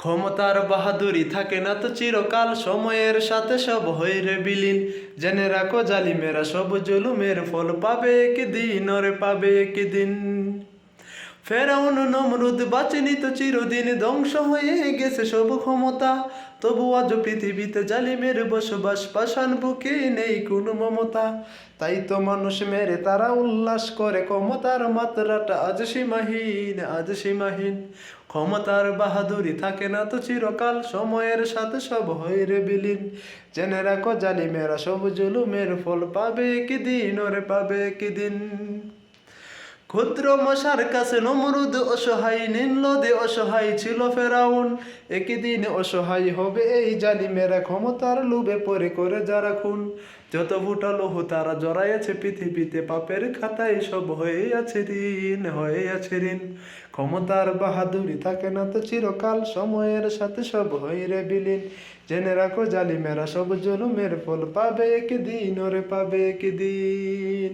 ক্ষমতার বাহাদুরি থাকে না তো চিরকাল সময়ের সাথে সব হইরে বিলীন। জেনে রাখো জালিমেরা সব জুলুমের ফল পাবে একদিন, ওরে পাবে একদিন। ফেরাউন নমরুদ বাঁচেনি তো চিরদিন ধ্বংস হয়ে গেছে সব ক্ষমতা। তবু আজ পৃথিবীতে জালিমের বসবাস পাষাণ বুকে নেই কোনো মমতা। তাই তো মানুষ মেরে তারা উল্লাস করে, ক্ষমতার মাত্রাটা আজ সীমাহীন আজ সীমাহীন। ক্ষমতার বাহাদুরি থাকে না তো চিরকাল, সময়ের সাথে সব হয়ে রে বিলীন। জেনে রাখো জালিমেরা সব জুলুমের ফল পাবে কি দিন, ওরে পাবে কি দিন। ক্ষুদ্র মশার কাছে নমরুদ অসহায় নিম্নদে অসহায় ছিল ফেরাউন। একই দিন অসহায় হবে এই জালিমেরা ক্ষমতার লোভে পরে করে যারা খুন। যত ফুটা লোহ তারা জড়াইয়াছে পৃথিবীতে, পাপের খাতায় সব হয়ে আছে ঋণ, হয়ে আছে ঋণ। ক্ষমতার বাহাদুরি থাকে না তো চিরকাল, সময়ের সাথে সব হয়ে রে বিলীন। জেনে রাখো জালিমেরা সব জুলুমের ফল পাবে একদিন, ওরে পাবে একদিন।